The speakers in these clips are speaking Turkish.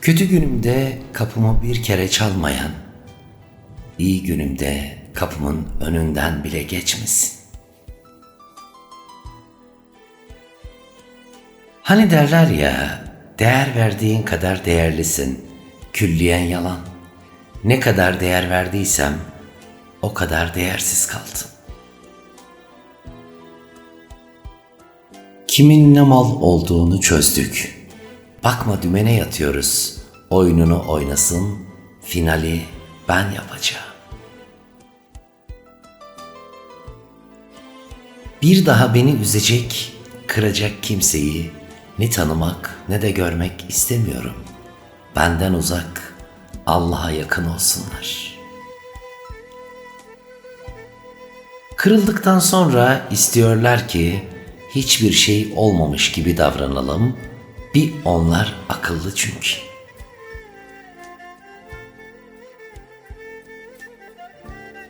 Kötü günümde kapımı bir kere çalmayan, iyi günümde kapımın önünden bile geçmesin. Hani derler ya, değer verdiğin kadar değerlisin, külliyen yalan. Ne kadar değer verdiysem, o kadar değersiz kaldım. Kimin ne mal olduğunu çözdük. Bakma dümene yatıyoruz. Oyununu oynasın, finali ben yapacağım. Bir daha beni üzecek, kıracak kimseyi ne tanımak ne de görmek istemiyorum. Benden uzak, Allah'a yakın olsunlar. Kırıldıktan sonra istiyorlar ki hiçbir şey olmamış gibi davranalım. Bir onlar akıllı çünkü.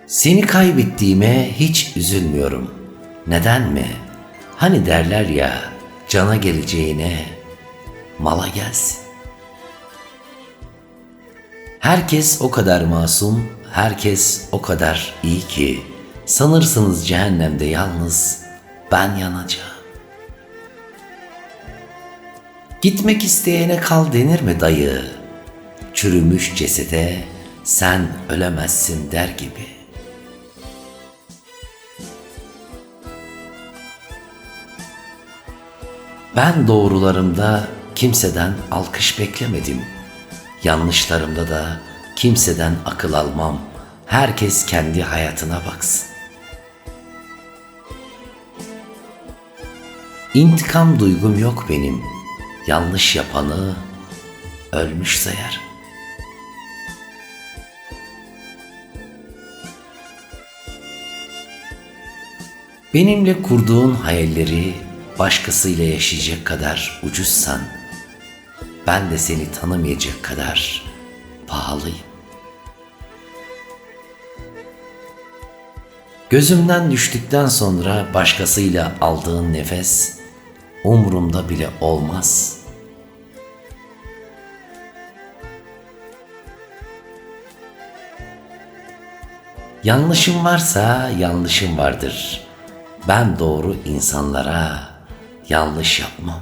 Seni kaybettiğime hiç üzülmüyorum. Neden mi? Hani derler ya, cana geleceğine mala gelsin. Herkes o kadar masum, herkes o kadar iyi ki sanırsınız cehennemde yalnız ben yanacağım. Gitmek isteyene kal denir mi dayı? Çürümüş cesede sen ölemezsin der gibi. Ben doğrularımda kimseden alkış beklemedim. Yanlışlarımda da kimseden akıl almam. Herkes kendi hayatına baksın. İntikam duygum yok benim. Yanlış yapanı ölmüş sayar. Benimle kurduğun hayalleri başkasıyla yaşayacak kadar ucuzsan, ben de seni tanımayacak kadar pahalıyım. Gözümden düştükten sonra başkasıyla aldığın nefes umurumda bile olmaz. Yanlışım varsa yanlışım vardır. Ben doğru insanlara yanlış yapmam.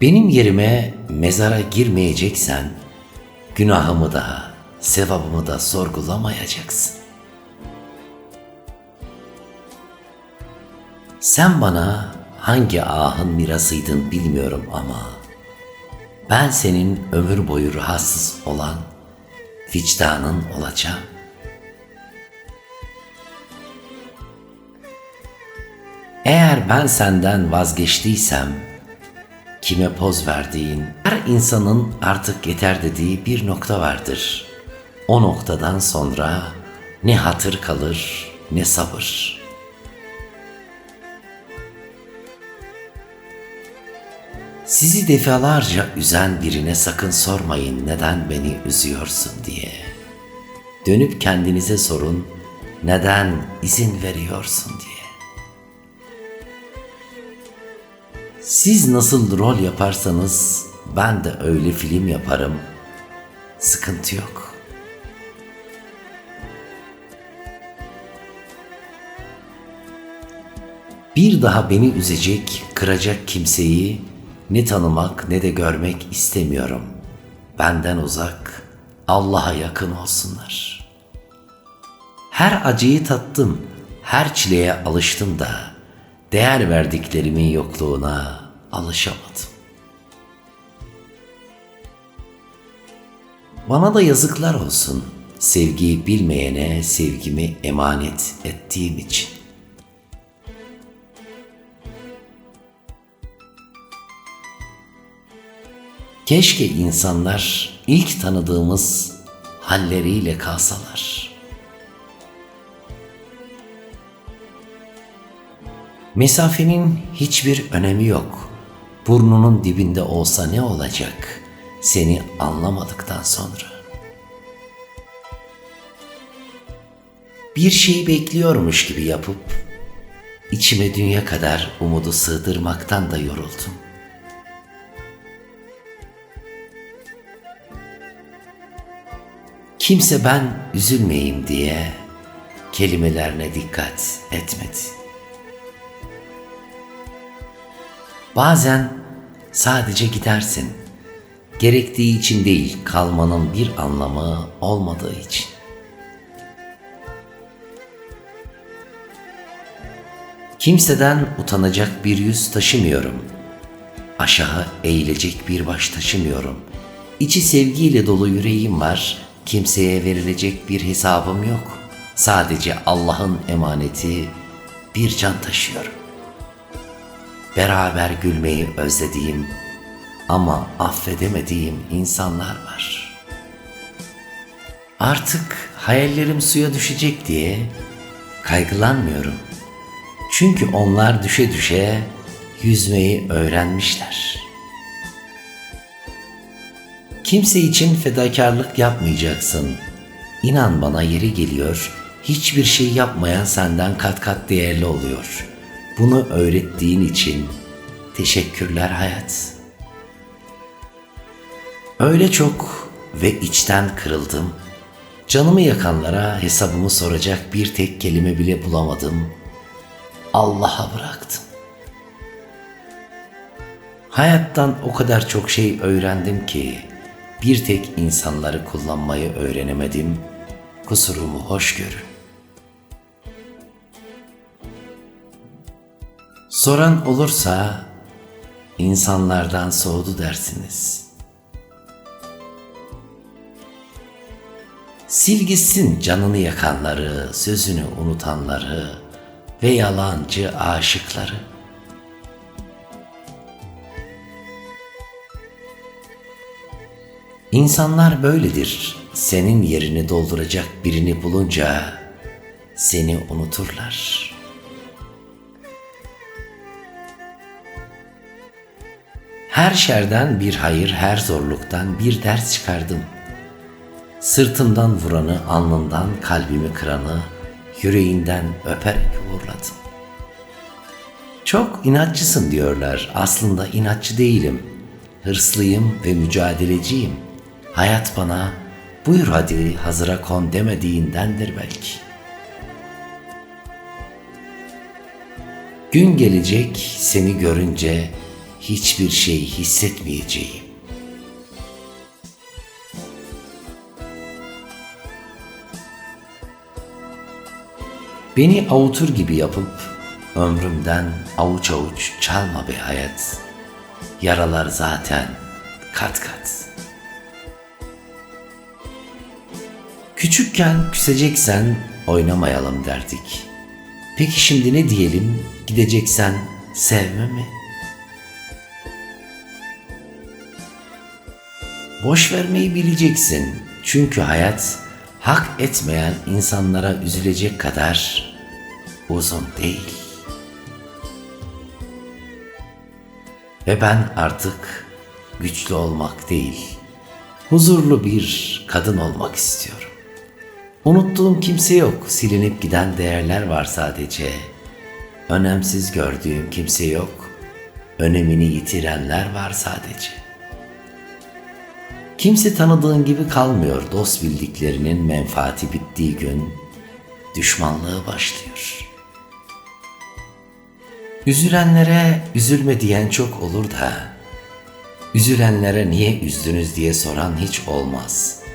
Benim yerime mezara girmeyeceksen günahımı da sevabımı da sorgulamayacaksın. Sen bana hangi ahın mirasıydın bilmiyorum ama ben senin ömür boyu rahatsız olan vicdanın olacağım. Eğer ben senden vazgeçtiysem kime poz verdiğin, her insanın artık yeter dediği bir nokta vardır. O noktadan sonra ne hatır kalır ne sabır.'' Sizi defalarca üzen birine sakın sormayın neden beni üzüyorsun diye. Dönüp kendinize sorun neden izin veriyorsun diye. Siz nasıl rol yaparsanız ben de öyle film yaparım. Sıkıntı yok. Bir daha beni üzecek, kıracak kimseyi ne tanımak ne de görmek istemiyorum. Benden uzak, Allah'a yakın olsunlar. Her acıyı tattım, her çileye alıştım da değer verdiklerimin yokluğuna alışamadım. Bana da yazıklar olsun sevgiyi bilmeyene sevgimi emanet ettiğim için. Keşke insanlar ilk tanıdığımız halleriyle kalsalar. Mesafenin hiçbir önemi yok. Burnunun dibinde olsa ne olacak seni anlamadıktan sonra? Bir şeyi bekliyormuş gibi yapıp İçime dünya kadar umudu sığdırmaktan da yoruldum. Kimse ben üzülmeyeyim diye kelimelerine dikkat etmedi. Bazen sadece gidersin. Gerektiği için değil, kalmanın bir anlamı olmadığı için. Kimseden utanacak bir yüz taşımıyorum. Aşağı eğilecek bir baş taşımıyorum. İçi sevgiyle dolu yüreğim var. Kimseye verilecek bir hesabım yok. Sadece Allah'ın emaneti bir can taşıyorum. Beraber gülmeyi özlediğim ama affedemediğim insanlar var. Artık hayallerim suya düşecek diye kaygılanmıyorum. Çünkü onlar düşe düşe yüzmeyi öğrenmişler. Kimse için fedakarlık yapmayacaksın. İnan bana yeri geliyor, hiçbir şey yapmayan senden kat kat değerli oluyor. Bunu öğrettiğin için teşekkürler hayat. Öyle çok ve içten kırıldım. Canımı yakanlara hesabımı soracak bir tek kelime bile bulamadım.'' Allah'a bıraktım. Hayattan o kadar çok şey öğrendim ki bir tek insanları kullanmayı öğrenemedim. Kusurumu hoş görün. Soran olursa insanlardan soğudu dersiniz. Sil gitsin canını yakanları, sözünü unutanları, ve yalancı aşıkları. İnsanlar böyledir. Senin yerini dolduracak birini bulunca seni unuturlar. Her şerden bir hayır, her zorluktan bir ders çıkardım. Sırtımdan vuranı, alnından kalbimi kıranı, yüreğinden öperek uğurladım. Çok inatçısın diyorlar. Aslında inatçı değilim. Hırslıyım ve mücadeleciyim. Hayat bana buyur hadi hazıra kon demediğindendir belki. Gün gelecek seni görünce hiçbir şey hissetmeyeceğim. Beni avutur gibi yapıp ömrümden avuç avuç çalma be hayat. Yaralar zaten kat kat. Küçükken küseceksen oynamayalım derdik. Peki şimdi ne diyelim gideceksen sevme mi? Boş vermeyi bileceksin. Çünkü hayat hak etmeyen insanlara üzülecek kadar uzun değil. Ve ben artık güçlü olmak değil, huzurlu bir kadın olmak istiyorum. Unuttuğum kimse yok, silinip giden değerler var sadece. Önemsiz gördüğüm kimse yok, önemini yitirenler var sadece.'' Kimse tanıdığın gibi kalmıyor. Dost bildiklerinin menfaati bittiği gün düşmanlığı başlıyor. Üzülenlere üzülme diyen çok olur da üzülenlere niye üzdünüz diye soran hiç olmaz.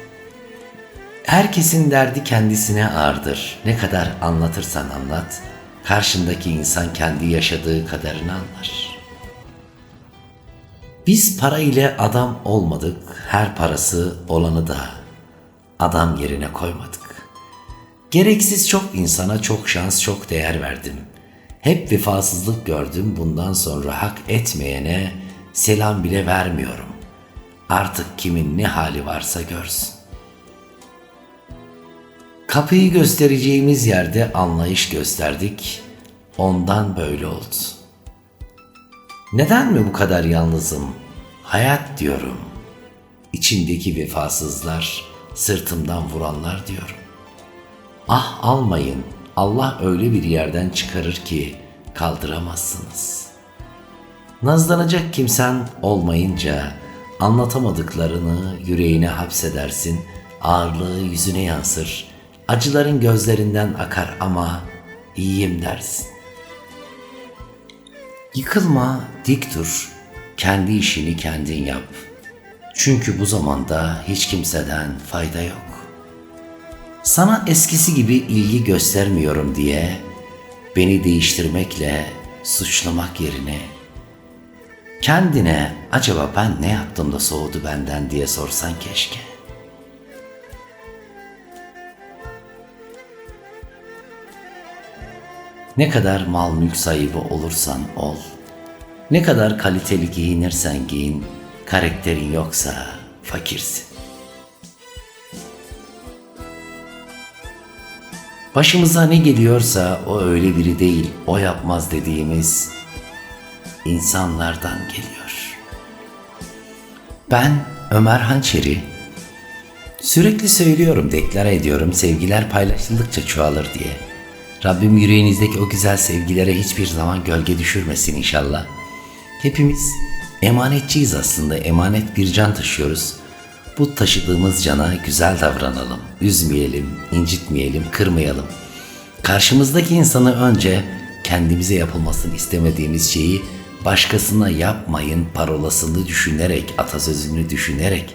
Herkesin derdi kendisine ağırdır. Ne kadar anlatırsan anlat, karşındaki insan kendi yaşadığı kadarını anlar.'' Biz para ile adam olmadık, her parası olanı da adam yerine koymadık. Gereksiz çok insana çok şans, çok değer verdim. Hep vefasızlık gördüm, bundan sonra hak etmeyene selam bile vermiyorum. Artık kimin ne hali varsa görsün. Kapıyı göstereceğimiz yerde anlayış gösterdik. Ondan böyle oldu.'' Neden mi bu kadar yalnızım? Hayat diyorum. İçindeki vefasızlar, sırtımdan vuranlar diyorum. Ah almayın, Allah öyle bir yerden çıkarır ki kaldıramazsınız. Nazlanacak kimsen olmayınca anlatamadıklarını yüreğine hapsedersin, ağırlığı yüzüne yansır, acıların gözlerinden akar ama iyiyim dersin. Yıkılma, dik dur, kendi işini kendin yap. Çünkü bu zamanda hiç kimseden fayda yok. Sana eskisi gibi ilgi göstermiyorum diye beni değiştirmekle suçlamak yerine kendine acaba ben ne yaptım da soğudu benden diye sorsan keşke. Ne kadar mal mülk sahibi olursan ol, ne kadar kaliteli giyinirsen giyin, karakterin yoksa fakirsin. Başımıza ne geliyorsa o öyle biri değil, o yapmaz dediğimiz insanlardan geliyor. Ben Ömer Hançeri sürekli söylüyorum, deklare ediyorum sevgiler paylaşıldıkça çoğalır diye. Rabbim yüreğinizdeki o güzel sevgilere hiçbir zaman gölge düşürmesin inşallah. Hepimiz emanetçiyiz aslında, emanet bir can taşıyoruz. Bu taşıdığımız cana güzel davranalım, üzmeyelim, incitmeyelim, kırmayalım. Karşımızdaki insanı önce kendimize yapılmasını istemediğimiz şeyi başkasına yapmayın parolasını düşünerek, atasözünü düşünerek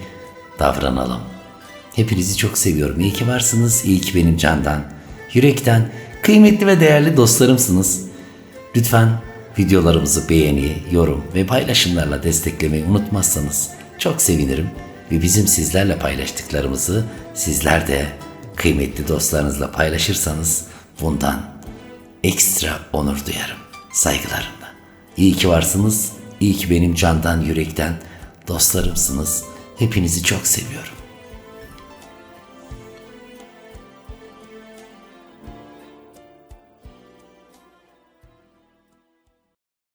davranalım. Hepinizi çok seviyorum. İyi ki varsınız. İyi ki benim candan, yürekten, kıymetli ve değerli dostlarımsınız. Lütfen videolarımızı beğeni, yorum ve paylaşımlarla desteklemeyi unutmazsanız çok sevinirim. Ve bizim sizlerle paylaştıklarımızı sizler de kıymetli dostlarınızla paylaşırsanız bundan ekstra onur duyarım. Saygılarımla. İyi ki varsınız. İyi ki benim candan yürekten dostlarımsınız. Hepinizi çok seviyorum.